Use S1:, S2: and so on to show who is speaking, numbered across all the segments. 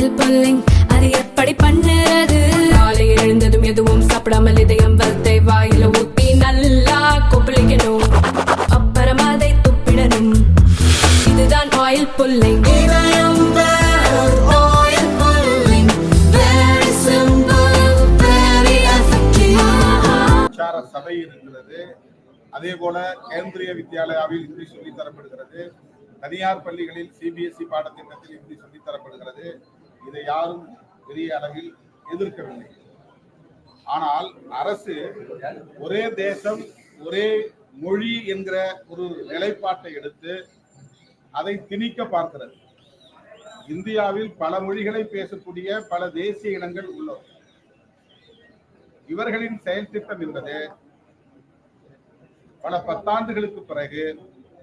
S1: Oil pulling அது எப்படி பண்ணுறது? காலை எழுந்ததும் எதுவும் சாப்பிடாமல் இதயம் வளத்தை வாயில ஊத்தி நல்லா கொப்பளிக்கணும். அப்புறம் அதை துப்பிடணும். இதுதான் ஆயில் புல்லிங்
S2: சபை இருக்கிறது. அதே போல கேந்திரிய வித்யாலயாவில் இந்தி சொல்லித் தரப்படுகிறது. தனியார் பள்ளிகளில் சிபிஎஸ்இ பாடத்திட்டத்தில் இந்தி சொல்லித் தரப்படுகிறது. இதை யாரும் பெரிய அளவில் எதிர்க்கவில்லை. ஆனால் அரசு ஒரே தேசம் ஒரே மொழி என்கிற ஒரு நிலைப்பாட்டை எடுத்து அதை திணிக்க பார்க்கிறது. இந்தியாவில் பல மொழிகளை பேசக்கூடிய பல தேசிய இனங்கள் உள்ளோம். இவர்களின் செயல் திட்டம் என்பது பல பத்தாண்டுகளுக்கு பிறகு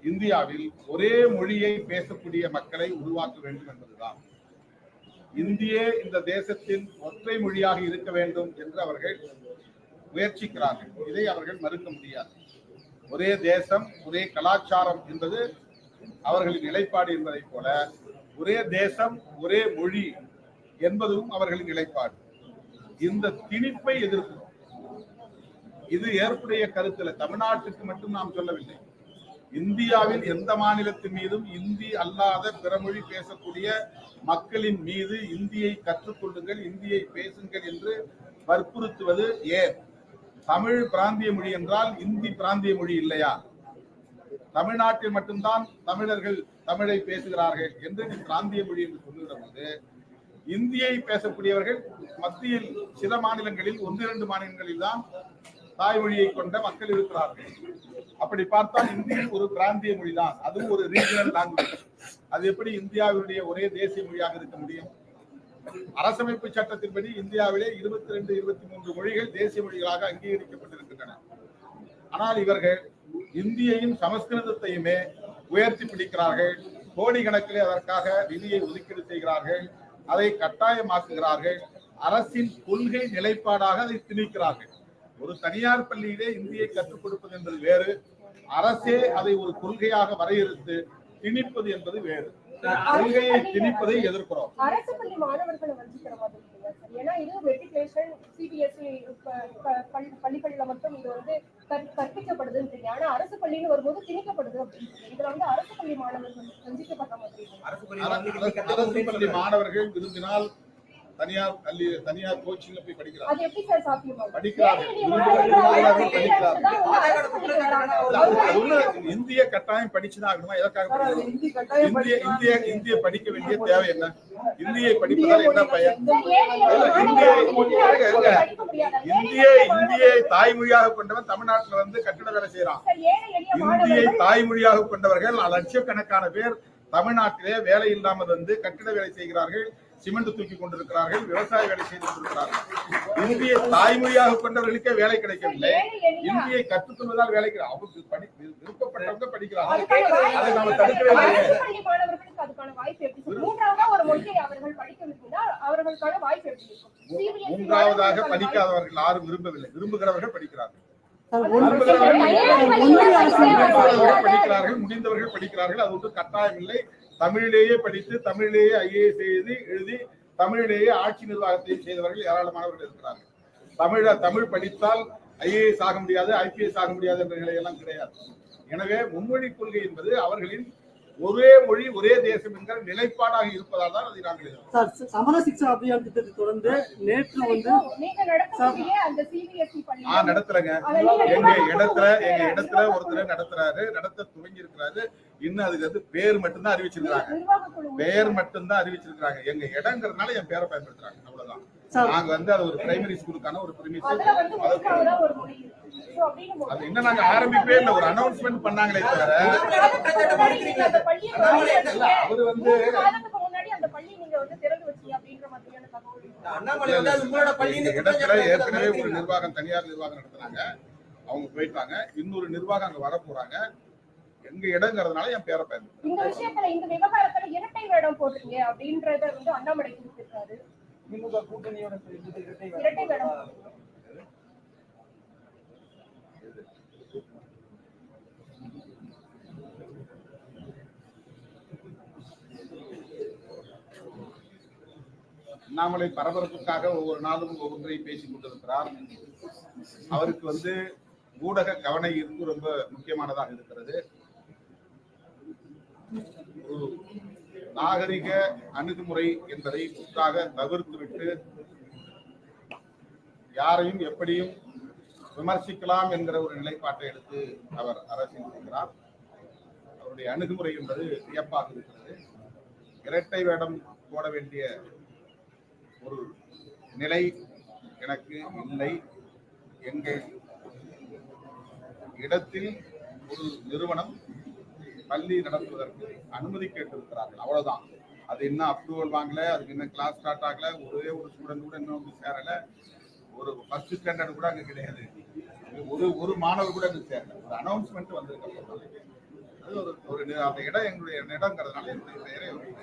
S2: இந்தியாவில் ஒரே மொழியை பேசக்கூடிய மக்களை உருவாக்க வேண்டும் என்பதுதான். இந்தியே இந்த தேசத்தின் ஒற்றை மொழியாக இருக்க வேண்டும் என்று அவர்கள் முயற்சிக்கிறார்கள். இதை அவர்கள் மறுக்க முடியாது. ஒரே தேசம் ஒரே கலாச்சாரம் என்பது அவர்களின் நிலைப்பாடு என்பதைப் போல ஒரே தேசம் ஒரே மொழி என்பதும் அவர்களின் நிலைப்பாடு. இந்த திணிப்பை எதிர்க்கிறோம். இது ஏற்புடைய கருத்துல தமிழ்நாட்டுக்கு மட்டும் நாம் சொல்லவில்லை. இந்தியாவில் எந்த மாநிலத்தின் மீதும் இந்தி அல்லாத பிறமொழி பேசக்கூடிய மக்களின் மீது இந்தியை கற்றுக்கொள்ளுங்கள் இந்தியை பேசுங்கள் என்று வற்புறுத்துவது ஏன்? தமிழ் பிராந்திய மொழி என்றால் இந்தி பிராந்திய மொழி இல்லையா? தமிழ்நாட்டில் மட்டும்தான் தமிழர்கள் தமிழை பேசுகிறார்கள் என்று நீ பிராந்திய மொழி என்று சொல்லுகிற போது இந்தியை பேசக்கூடியவர்கள் மத்தியில் சில மாநிலங்களில் ஒன்று இரண்டு மாநிலங்களில் தான் தாய்மொழியை கொண்ட மக்கள் இருக்கிறார்கள். அப்படி பார்த்தால் இந்தி ஒரு பிராந்திய மொழிதான். அதுவும் ஒரு ரீஜனல் லாங்குவேஜ் அது எப்படி இந்தியாவினுடைய ஒரே தேசிய மொழியாக இருக்க முடியும்? அரசமைப்பு சட்டத்தின்படி இந்தியாவிலே இருபத்தி ரெண்டு இருபத்தி மூன்று மொழிகள் தேசிய மொழிகளாக அங்கீகரிக்கப்பட்டிருக்கின்றன. ஆனால் இவர்கள் இந்தியையும் சமஸ்கிருதத்தையுமே உயர்த்தி பிடிக்கிறார்கள். கோடிக்கணக்கிலே அதற்காக நிதியை ஒதுக்கீடு செய்கிறார்கள். அதை கட்டாயமாக்குகிறார்கள். அரசின் கொள்கை நிலைப்பாடாக அதை திணிக்கிறார்கள். ஒரு தனியார் பள்ளியிலே இந்தியை கற்றுக் கொடுப்பது என்பது வேறு அரசே அதை ஒரு கொள்கையாக வரையறுத்து திணிப்பது என்பது வேறு. கொள்கையை திணிப்பதை எதிர்க்கிறோம்.
S3: அரசு பள்ளி மாணவர்களை வஞ்சிக்கிற மாதிரி இருக்குங்க சார். ஏன்னா இது மெட்ரிகுலேஷன் சிபிஎஸ்இ பள்ளிகள்ல மட்டும் இது வந்து கற்- கற்பிக்கப்படுதுன்றீங்க. ஆனா அரசு பள்ளின்னு வரும்போது திணிக்கப்படுது அப்படின்னு இதுல வந்து அரசு பள்ளி மாணவர்கள் வஞ்சிக்கப்பட்ட மாதிரி
S4: அரசு பள்ளி
S2: மாணவர்கள் விரும்பினால் தனியார் பள்ளி தனியார் கோச்சிங்ல போய் ஒண்ணு இந்திய கட்டாயம் படிச்சுதான் ஆகணுமா எதற்காக? இந்திய இந்திய இந்திய படிக்க வேண்டிய தேவை என்ன இந்தியை படிப்பதால் என்ன பயன் இந்திய இந்தியை தாய்மொழியாக கொண்டவன் தமிழ்நாட்டுல வந்து கட்டிட வேலை செய்யறான் இந்தியை தாய்மொழியாக கொண்டவர்கள் லட்சக்கணக்கான பேர் தமிழ்நாட்டிலே வேலை இல்லாமல் வந்து கட்டிட வேலை செய்கிறார்கள் சிமெண்ட் தூக்கி கொண்டிருக்கிறார்கள் விவசாய வேலை செய்து கொண்டிருக்கிறார்கள். இந்திய தாய்மொழியாக கொண்டவர்களுக்கே வேலை கிடைக்கவில்லை. இந்தியை கற்றுக்கொள்வதால் வேலை அவருக்கு படி விருப்பப்பட்டவங்க
S3: வாய்ப்பு
S2: அதை நாம தடுக்கவே மூன்றாவதாக படிக்காதவர்கள் யாரும் விரும்பவில்லை. விரும்புகிறவர்கள் படிக்கிறார்கள். படிக்கிறார்கள். முடிந்தவர்கள் படிக்கிறார்கள். அது ஒன்றும் கட்டாயம் இல்லை தமிழிலேயே படித்து தமிழிலேயே ஐஏஎஸ் செய்து எழுதி தமிழிலேயே ஆட்சி நிர்வாகத்தை செய்தவர்கள் ஏராளமானவர்கள் இருக்கிறார்கள். தமிழ தமிழ் படித்தால் ஐஏஎஸ் ஆக முடியாது ஐபிஎஸ் ஆக முடியாது என்ற நிலையெல்லாம் கிடையாது. எனவே மும்மொழி கொள்கை என்பது அவர்களின் ஒரே மொழி ஒரே தேசம் என்கிற நிலைப்பாடாக இருப்பதால் தான் அதை நாங்கள்.
S5: சார் சமர சிக்ஷா அபியான் திட்டத்தை தொடர்ந்து நேற்று வந்து
S2: ஆ நடத்துறேங்க. எங்க இடத்துல எங்க இடத்துல ஒருத்தர் நடத்துறாரு நடத்த துவங்கி இருக்கிறாரு இன்னும் அதுக்கு வந்து பேர் மட்டும்தான்
S3: குழு
S2: பெயர் மட்டும்தான் அறிவிச்சிருக்காங்க எங்க இடங்கிறதுனால என் பேரை பயன்படுத்துறாங்க. அவ்வளவுதான். நாங்க வந்து அது ஒரு பிரைமரி ஸ்கூலுக்கான ஒரு பிரிமிஸ் அது இன்னும் நாங்க ஆரம்பிப்பே இல்ல ஒரு அனௌன்ஸ்மெண்ட் பண்ணாங்களே தவிர. அவரு வந்து
S3: மூணு காலத்துக்கு முன்னாடி அந்த பள்ளி நீங்க வந்து திறந்து வச்சீங்க அப்படின்ற மாதிரியான தகவல் இருக்கு.
S4: அண்ணாமலை வந்து அது உங்களோட
S2: எங்க
S4: பள்ளின்னு
S2: இடத்துல ஏற்கனவே ஒரு நிர்வாகம் தனியார் நிர்வாகம் நடத்துனாங்க. அவங்க போயிட்டாங்க. இன்னொரு நிர்வாகம் அங்க வர போறாங்க. எங்க இடங்கிறதுனால என் பேரை பயன்படுத்துறாங்க
S3: இந்த விஷயத்துல இந்த விவகாரத்துல இரட்டை வேடம் போடுறீங்க அப்படின்றத வந்து அண்ணாமலை குறிப்பிட்டாரு
S4: திமுக கூட்டணியோட
S3: இரட்டை வேடம்
S2: அண்ணாமலை பரபரப்புக்காக ஒவ்வொரு நாளும் ஒவ்வொன்றை பேசிக் கொண்டிருக்கிறார். அவருக்கு வந்து ஊடக கவன ஈர்ப்பு ரொம்ப முக்கியமானதாக இருக்கிறது. நாகரிக அணுகுமுறை என்பதை முற்றாக தவிர்த்துவிட்டு யாரையும் எப்படியும் விமர்சிக்கலாம் என்கிற ஒரு நிலைப்பாட்டை எடுத்து அவர் அரசியல் செய்கிறார் அவருடைய அணுகுமுறை என்பது வியப்பாக இருக்கிறது. இரட்டை வேடம் போட வேண்டிய ஒரு நிலை எனக்கு இல்லை. எங்கள் இடத்தில் ஒரு நிறுவனம் பள்ளி நடத்துவதற்கு அனுமதி கேட்டிருக்கிறார்கள். அவ்வளவுதான். அது என்ன அப்ரூவல் வாங்கல அதுக்கு என்ன கிளாஸ் ஸ்டார்ட் ஆகல ஒரே ஒரு ஸ்டூடெண்ட் கூட இன்னும் வந்து சேரல. ஒரு ஃபர்ஸ்ட் ஸ்டாண்டர்ட் கூட அங்க கிடையாது. ஒரு ஒரு மாணவர் கூட அங்கே சேரல. ஒரு அனௌன்ஸ்மெண்ட் வந்திருக்கு அது அந்த இடம் எங்களுடைய இடங்கிறதுனால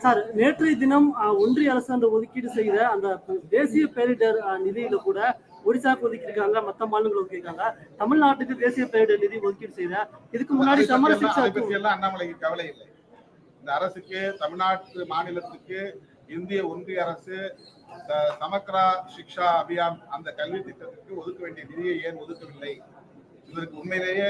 S5: சார் நேற்றைய தினம் ஒன்றிய அரசு அந்த ஒதுக்கீடு செய்த அந்த தேசிய பேரிடர் நிதியில கூட ஒடிசாக்கு ஒதுக்கியிருக்காங்க மத்த மாநிலங்களுக்கு ஒதுக்கியிருக்காங்க தமிழ்நாட்டுக்கு தேசிய பேரிடர் நிதி ஒதுக்கீடு செய்த இதுக்கு முன்னாடி சமர சிக்ஷா
S2: அண்ணாமலைக்கு கவலை இல்லை. இந்த அரசுக்கு தமிழ்நாட்டு மாநிலத்துக்கு இந்திய ஒன்றிய அரசு சமக்ரா சிக்ஷா அபியான் அந்த கல்வி திட்டத்திற்கு ஒதுக்க வேண்டிய நிதியை ஏன் ஒதுக்கவில்லை? இதற்கு உண்மையிலேயே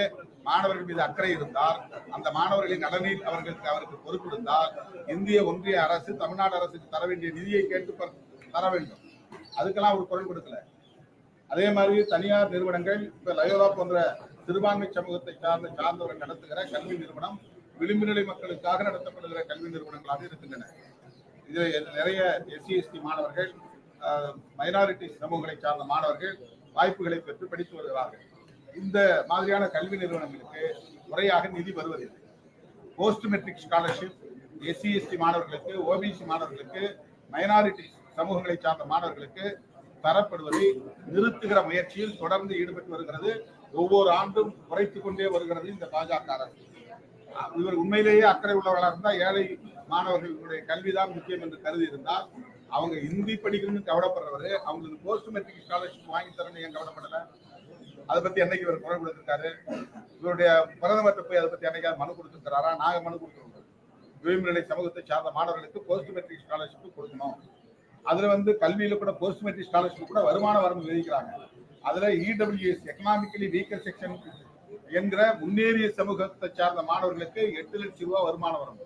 S2: மாணவர்கள் மீது அக்கறை இருந்தால் அந்த மாணவர்களின் நலனில் அவர்களுக்கு அவருக்கு பொறுப்பு இருந்தால் இந்திய ஒன்றிய அரசு தமிழ்நாடு அரசுக்கு தர வேண்டிய நிதியை கேட்டு தர வேண்டும். அதுக்கெல்லாம் ஒரு குரல் கொடுக்கல. அதே மாதிரி தனியார் நிறுவனங்கள் இப்ப லயோலா போன்ற சிறுபான்மை சமூகத்தை சார்ந்த சார்ந்தவர்கள் நடத்துகிற கல்வி நிறுவனம் விளிம்பு நிலை மக்களுக்காக நடத்தப்படுகிற கல்வி நிறுவனங்களாக இருக்கின்றன. இதில் நிறைய எஸ்சி எஸ்டி மாணவர்கள் மைனாரிட்டி சமூகங்களை சார்ந்த மாணவர்கள் வாய்ப்புகளை பெற்று படித்து வருகிறார்கள். இந்த மாதிரியான கல்வி நிறுவனங்களுக்கு முறையாக நிதி வருவதில்லை. Post matric scholarship SC ST மாணவர்களுக்கு ஓபிசி மாணவர்களுக்கு மைனாரிட்டி சமூகங்களை சார்ந்த மாணவர்களுக்கு தரப்படுவதை நிறுத்துகிற முயற்சியில் தொடர்ந்து ஈடுபட்டு வருகிறது. ஒவ்வொரு ஆண்டும் குறைத்துக் கொண்டே வருகிறது இந்த பாஜக அரசு. இவர் உண்மையிலேயே அக்கறை உள்ளவர்களாக இருந்தால் ஏழை மாணவர்களுடைய கல்விதான் முக்கியம் என்று கருதி இருந்தால் அவங்க ஹிந்தி படிக்கணும்னு கவலைப்படுறவர். அவங்களுக்கு போஸ்ட் மெட்ரிக் ஸ்காலர்ஷிப் வாங்கி தரணும் ஏன் கவலைப்படல? அதை பத்தி என்னைக்கு இவர் குரல் கொடுத்திருக்காரு? இவருடைய பிரதமர்கிட்ட போய் அதை பத்தி என்னைக்காவது மனு கொடுத்திருக்கிறாரா? நாங்க மனு கொடுத்துருக்கோம் விளிம்பு சமூகத்தை சார்ந்த மாணவர்களுக்கு போஸ்ட் மெட்ரிக் ஸ்காலர்ஷிப் கொடுக்கணும். அதுல வந்து கல்வியில கூட போஸ்ட் மெட்ரிக் ஸ்காலர்ஷிப் கூட வருமான வரம்பு விதிக்கிறாங்க. அதுல இடபிள்யூஎஸ் எக்கனாமிக்கலி வீக்கர் செக்ஷன் என்கிற முன்னேறிய சமூகத்தை சார்ந்த மாணவர்களுக்கு எட்டு லட்சம் ரூபாய் வருமான வரம்பு.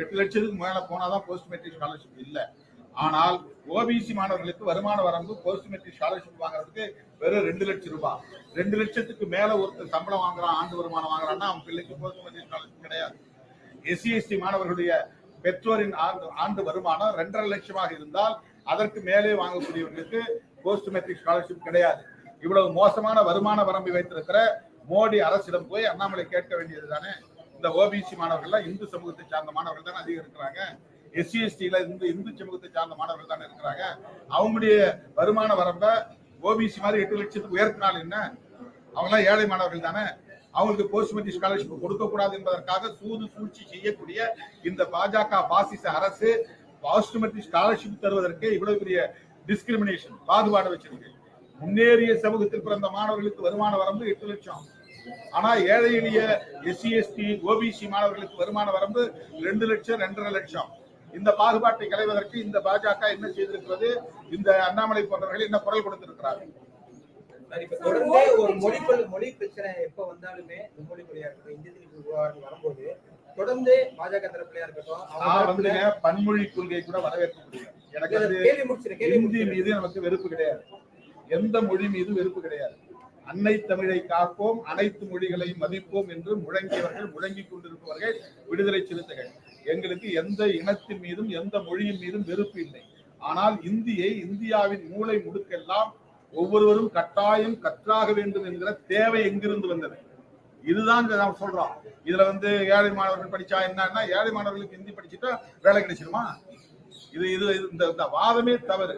S2: எட்டு லட்சத்துக்கு மேல போனாதான் போஸ்ட் மெட்ரிக் ஸ்காலர்ஷிப் இல்லை. ஆனால் ஓபிசி மாணவர்களுக்கு வருமான வரம்பு போஸ்ட் மெட்ரிக் ஸ்காலர்ஷிப் வாங்குறதுக்கு வெறும் ரெண்டு லட்சம் ரூபாய் ரெண்டு லட்சத்துக்கு மேல ஒருத்தர் சம்பளம் வாங்குறான் ஆண்டு வருமானம் வாங்குறான்னா அவன் பிள்ளைக்கு போஸ்ட் மெட்ரிக் ஸ்காலர்ஷிப் கிடையாது எஸ்சி எஸ்டி மாணவர்களுடைய பெற்றோரின் ஆண்டு ஆண்டு வருமானம் ரெண்டரை லட்சமாக இருந்தால் அதற்கு மேலே வாங்கக்கூடியவர்களுக்கு போஸ்ட் மெட்ரிக் ஸ்காலர்ஷிப் கிடையாது. இவ்வளவு மோசமான வருமான வரம்பை வைத்திருக்கிற மோடி அரசிடம் போய் அண்ணாமலை கேட்க வேண்டியது தானே இந்த ஓபிசி மாணவர்கள் இந்து சமூகத்தை சார்ந்த மாணவர்கள் தானே அதிகம் இருக்கிறாங்க எஸ்சி எஸ்டியில இந்து இந்து சமூகத்தை சார்ந்த மாணவர்கள் தானே இருக்கிறாங்க. அவங்களுடைய வருமான வரம்பை ஓபிசி மாதிரி எட்டு லட்சத்துக்கு உயர்த்தினால் என்ன? அவங்களாம் ஏழை மாணவர்கள் தானே? அவங்களுக்கு போஸ்ட் மெட்ரிக் ஸ்காலர்ஷிப் கொடுக்க கூடாது என்பதற்காக சூது சூழ்ச்சி செய்யக்கூடிய இந்த பாஜக பாசிச அரசு போஸ்ட் ஸ்காலர்ஷிப் தருவதற்கு இவ்வளவு பெரிய டிஸ்கிரிமினேஷன் பாகுபாடு வச்சிருக்கு. முன்னேறிய சமூகத்தில் பிறந்த மாணவர்களுக்கு வருமான வரம்பு எட்டு லட்சம். ஆனா ஏழை எளிய எஸ்சி எஸ்டி ஓபிசி மாணவர்களுக்கு வருமான வரம்பு ரெண்டு லட்சம் ரெண்டரை லட்சம். இந்த பாகுபாட்டை களைவதற்கு இந்த பாஜக என்ன செய்திருக்கிறது? இந்த அண்ணாமலை போன்றவர்கள் என்ன குரல் கொடுத்திருக்கிறார்கள்?
S4: தொடர்ந்து ஒரு மொழி மொழி பிரச்சனை எப்ப வந்தாலுமே மும்மொழி கொள்கையா இருக்கட்டும் இந்திய வரும்போது தொடர்ந்து பாஜக தரப்புலயா இருக்கட்டும்
S2: நான் வந்துங்க. பன்மொழி கொள்கை கூட வரவேற்க முடியும் எனக்கு
S4: கேள்வி முடிச்சிரு கேள்வி
S2: மீது நமக்கு வெறுப்பு கிடையாது. எந்த மொழி மீது வெறுப்பு கிடையாது. அன்னை தமிழை காப்போம் அனைத்து மொழிகளையும் மதிப்போம் என்று முழங்கியவர்கள் முழங்கிக் கொண்டிருப்பவர்கள் விடுதலை சிறுத்தைகள். எங்களுக்கு எந்த இனத்தின் மீதும் எந்த மொழியின் மீதும் வெறுப்பு இல்லை. ஆனால் இந்தியை இந்தியாவின் மூளை முடுக்கெல்லாம் ஒவ்வொருவரும் கட்டாயம் கற்றாக வேண்டும் என்கிற தேவை எங்கிருந்து வந்தது? இதுதான் இதை நாம் சொல்றோம். இதுல வந்து ஏழை மாணவர்கள் படிச்சா என்னன்னா ஏழை மாணவர்களுக்கு ஹிந்தி படிச்சுட்டா வேலை கிடைச்சிருமா? இது இது இந்த வாதமே தவறு.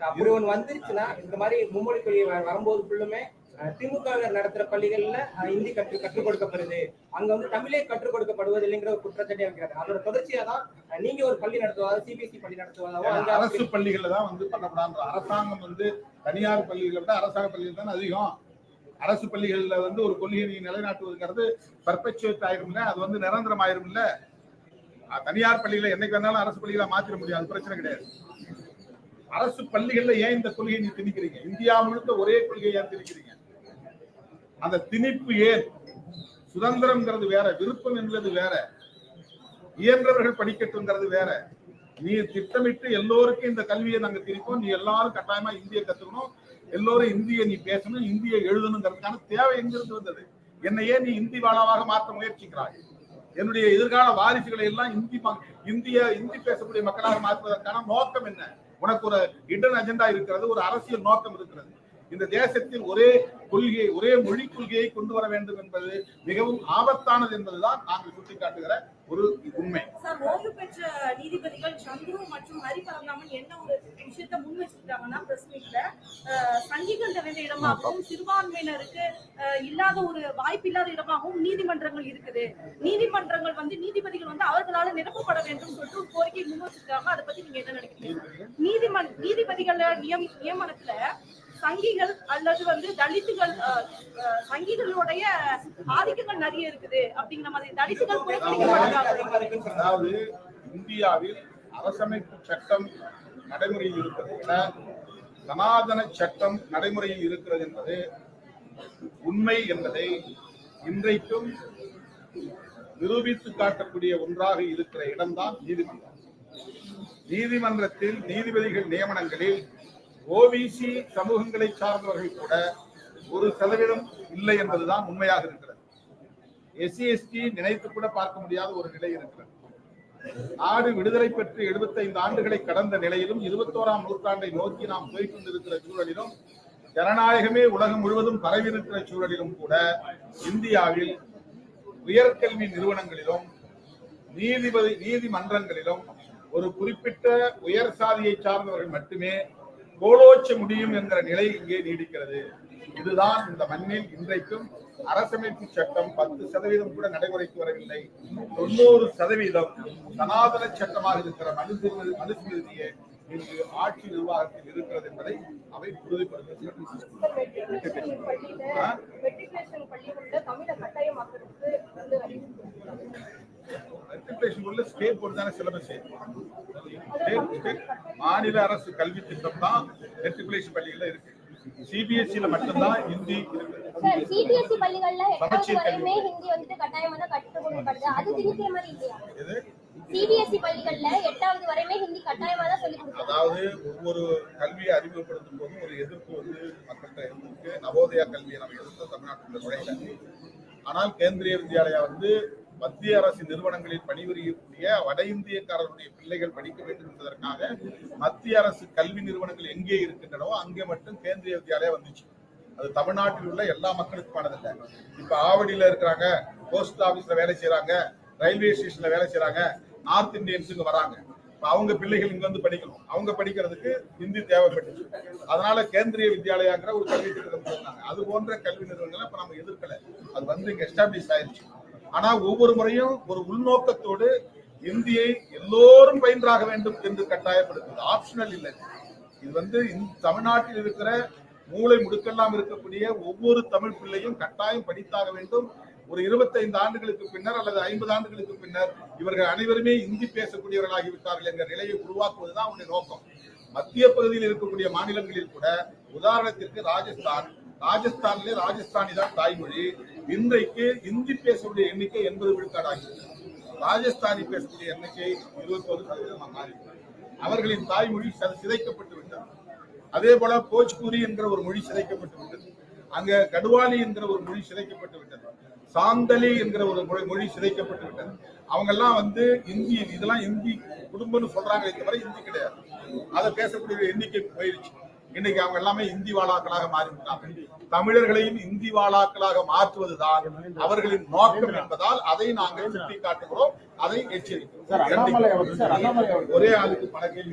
S4: அப்படி ஒண்ணு வந்துருச்சுன்னா இந்த மாதிரி மும்மொழி கொள்கை வரும்போது ஃபுல்லுமே அஹ், திமுக வினர் நடத்துற பள்ளிகள்ல ஹிந்தி கற்று கற்றுக் கொடுக்கப்படுது. அங்க வந்து தமிழே கற்றுக் கொடுக்கப்படுவது இல்லைங்கிற ஒரு குற்றச்சாட்டை வைக்கிறாங்க அதோட தொடர்ச்சியா தான் நீங்க ஒரு பள்ளி நடத்துவதா சிபிஎஸ்இ பள்ளி நடத்துவதாவோ
S2: அரசு பள்ளிகள்ல தான் வந்து பண்ணக்கூடாது அரசாங்கம் வந்து தனியார் பள்ளிகளை விட அரசாங்க பள்ளிகள் தான் அதிகம். அரசு பள்ளிகள்ல வந்து ஒரு கொள்கையை நீங்க நிலைநாட்டுவதுங்கிறது பர்பச்சுவேட் ஆயிரும்ல? அது வந்து நிரந்தரம் ஆயிரும்ல இல்ல தனியார் பள்ளிகளை என்னைக்கு வேணாலும் அரசு பள்ளிகளை மாத்திர முடியாது. பிரச்சனை கிடையாது. அரசு பள்ளிகள்ல ஏன் இந்த கொள்கையை நீ திணிக்கிறீங்க? இந்தியா முழுக்க ஒரே கொள்கையை ஏன் திணிக்கிறீங்க? அந்த திணிப்பு ஏன்? சுதந்திரம்ங்கிறது வேற விருப்பம் என்பது வேற. இயன்றவர்கள் படிக்கட்டும்ங்கிறது வேற. நீ திட்டமிட்டு எல்லோருக்கும் இந்த கல்வியை நாங்க திணிப்போம். நீ எல்லாரும் கட்டாயமா இந்திய கத்துக்கணும். எல்லோரும் இந்திய நீ பேசணும் இந்திய எழுதணுங்கிறதுக்கான தேவை எங்கிருந்து வந்தது? என்னையே நீ இந்தி வாழாவாக மாற்ற முயற்சிக்கிறாய். என்னுடைய எதிர்கால வாரிசுகளை எல்லாம் இந்தி இந்திய இந்தி பேசக்கூடிய மக்களாக மாற்றுவதற்கான நோக்கம் என்ன? உனக்கு ஒரு இடன் அஜெண்டா இருக்கிறது ஒரு அரசியல் நோக்கம் இருக்கிறது. இந்த தேசத்தில் ஒரே கொள்கையை ஒரே மொழி கொள்கையை கொண்டு வர வேண்டும் என்பது மிகவும் ஆபத்தானது என்பதுதான் நாங்கள் சுட்டிக்காட்டுகிற ஒரு உண்மை.
S6: சார் ஓய்வு பெற்ற நீதிபதிகள் சந்துரு மற்றும் ஹரிபரந்தாமன் என்ன ஒரு விஷயத்தை முன் வச்சிருக்காங்கன்னா பிரஸ் மீட்ல சங்கிகள் நிறைந்த இடமாகவும் சிறுபான்மையினருக்கு இல்லாத ஒரு வாய்ப்பு இல்லாத இடமாகவும் நீதிமன்றங்கள் இருக்குது. நீதிமன்றங்கள் வந்து நீதிபதிகள் வந்து அவர்களால நிரப்பப்பட வேண்டும் சொல்லிட்டு ஒரு கோரிக்கை முன் வச்சிருக்காங்க. அதை பத்தி நீங்க என்ன நினைக்கிறீங்க? நீதிமன்ற நீதிபதிகள் நியமனத்துல சங்கிகள் அல்லது வந்து தலித்துகள் சங்கிகளுடைய ஆதிக்கங்கள் நிறைய இருக்குது. அப்படிங்கிற மாதிரி தலித்துகள்
S2: அதாவது இந்தியாவில் அரசமைப்பு சட்டம் நடைமுறையில் இருக்கிறது சனாதன சட்டம் நடைமுறையில் இருக்கிறது என்பது உண்மை என்பதை இன்றைக்கும் நிரூபித்து காட்டக்கூடிய ஒன்றாக இருக்கிற இடம்தான் நீதிமன்றம். நீதிமன்றத்தில் நீதிபதிகள் நியமனங்களில் ஓபிசி சமூகங்களை சார்ந்தவர்கள் கூட ஒரு சதவீதம் இல்லை என்பதுதான் உண்மையாக இருக்கிறது. எஸ்சி எஸ்டி நினைத்து கூட பார்க்க முடியாத ஒரு நிலை இருக்கிறது. நாடு விடுதலை பெற்று 75 ஆண்டுகளை கடந்த நிலையிலும் இருபத்தோராம் நூற்றாண்டை நோக்கி நாம் போய்கொண்டிருக்கிற சூழலிலும் ஜனநாயகமே உலகம் முழுவதும் பரவியிருக்கிற சூழலிலும் கூட இந்தியாவில் உயர்கல்வி நிறுவனங்களிலும் நீதிபதி நீதிமன்றங்களிலும் ஒரு குறிப்பிட்ட உயர் சாதியை சார்ந்தவர்கள் மட்டுமே கோலோச்ச முடியும் என்கிற நிலை இங்கே நீடிக்கிறது. இதுதான் இந்த மண்ணில் இன்றைக்கும் அரசமைப்பு சட்டம் பத்து சதவீதம் கூட நடைமுறைக்கு வரவில்லை. தொண்ணூறு சதவீதம் சனாதன சட்டமாக இருக்கிற மனுஸ்மிருதி மனுஸ்மிருதியே இங்கு ஆட்சி நிர்வாகத்தில் இருக்கிறது என்பதை அவை உறுதிப்படுத்துகிறது ஸ்டேட் போர்டு தானே சிலபஸ் மாநில அரசு கல்வி திட்டம் தான் மெட்ரிகுலேஷன் பள்ளிகள்ல இருக்கு. சிபிஎஸ்சியில மட்டும்தான் ஹிந்தி
S7: சார் சிபிஎஸ்இ பள்ளிகள்ல எட்டாவது. வரையுமே ஹிந்தி வந்துட்டு கட்டாயமா தான் அது திணிக்கிற மாதிரி இல்லையா?
S2: இது
S7: சிபிஎஸ்இ பள்ளிகள்ல எட்டாவது வரையுமே ஹிந்தி கட்டாயமா தான் சொல்லி கொடுக்குறாங்க
S2: அதாவது ஒவ்வொரு கல்வியை அறிமுகப்படுத்தும் போதும் ஒரு எதிர்ப்பு வந்து மக்கள்கிட்ட இருந்திருக்கு. நவோதயா கல்வியை நம்ம எதிர்த்து தமிழ்நாட்டில் நுழையல. ஆனால் கேந்திரிய வித்யாலயா வந்து மத்திய அரசு நிறுவனங்களில் பணிபுரியக்கூடிய வட இந்தியக்காரர்களுடைய பிள்ளைகள் படிக்க வேண்டும் என்பதற்காக மத்திய அரசு கல்வி நிறுவனங்கள் எங்கே இருக்கின்றனவோ அங்கே மட்டும் கேந்திரிய வித்யாலயா வந்துச்சு. அது தமிழ்நாட்டில் உள்ள எல்லா மக்களுக்குமானதில்லை. இப்ப ஆவடியில இருக்கிறாங்க போஸ்ட் ஆபீஸ்ல வேலை செய்யறாங்க ரயில்வே ஸ்டேஷன்ல வேலை செய்யறாங்க நார்த் இந்தியன்ஸ் இங்க வராங்க அவங்க பிள்ளைகள் இங்க வந்து படிக்கணும். அவங்க படிக்கிறதுக்கு ஹிந்தி தேவைப்பட்டுச்சு. அதனால கேந்திரிய வித்யாலயாங்கிற ஒரு கல்வி திட்டம் அது போன்ற கல்வி நிறுவனங்களை இப்ப நம்ம எதிர்க்கல. அது வந்து இங்க எஸ்டாப்ளிஷ் ஆயிருச்சு. ஆனா ஒவ்வொரு முறையும் ஒரு உள்நோக்கத்தோடு இந்தியை எல்லோரும் பயின்றாக வேண்டும் என்று கட்டாயப்படுத்துது ஆப்ஷனல் இல்லை. இது வந்து தமிழ்நாட்டில் இருக்கிற மூளை முடுக்கெல்லாம் இருக்கக்கூடிய ஒவ்வொரு தமிழ் பிள்ளையும் கட்டாயம் படித்தாக வேண்டும். ஒரு 25 ஆண்டுகளுக்கு பின்னர் அல்லது ஐம்பது ஆண்டுகளுக்கு பின்னர் இவர்கள் அனைவருமே இந்தி பேசக்கூடியவர்களாகி விட்டார்கள் என்ற நிலையை உருவாக்குவதுதான் அவனுடைய நோக்கம். மத்திய பகுதியில் இருக்கக்கூடிய மாநிலங்களில் கூட உதாரணத்திற்கு ராஜஸ்தான் ராஜஸ்தானிலே ராஜஸ்தானி தான் தாய்மொழி. இன்றைக்கு இந்தி பேசக்கூடிய எண்ணிக்கை எண்பது விழுக்காடாகி ராஜஸ்தானி பேசக்கூடிய எண்ணிக்கை இருபத்தோரு சதவீதமாக மாறிவிட்டது அவர்களின் தாய்மொழி சிதைக்கப்பட்டு விட்டது. அதே போல போஜ்பூரி என்ற ஒரு மொழி சிதைக்கப்பட்டு விட்டது. அங்க கடுவாலி என்கிற ஒரு மொழி சிதைக்கப்பட்டு விட்டது. சாந்தலி என்கிற ஒரு மொழி மொழி சிதைக்கப்பட்டு விட்டது. அவங்க எல்லாம் வந்து இந்தி இதெல்லாம் இந்தி குடும்பம்னு சொல்றாங்களே தவிர இந்தி கிடையாது. அதை பேசக்கூடிய எண்ணிக்கை போயிருச்சு இன்னைக்கு அவங்க எல்லாமே இந்தி வாழாக்களாக மாறிவிட்டாங்க தமிழர்களையும் இந்தி வாழாக்களாக மாற்றுவதுதான் அவர்களின் நோக்கம் என்பதால் அதை நாங்கள் சுட்டி காட்டுகிறோம் அதை எச்சரிக்கிறோம். ஒரே ஆளுக்கு பல கேள்வி.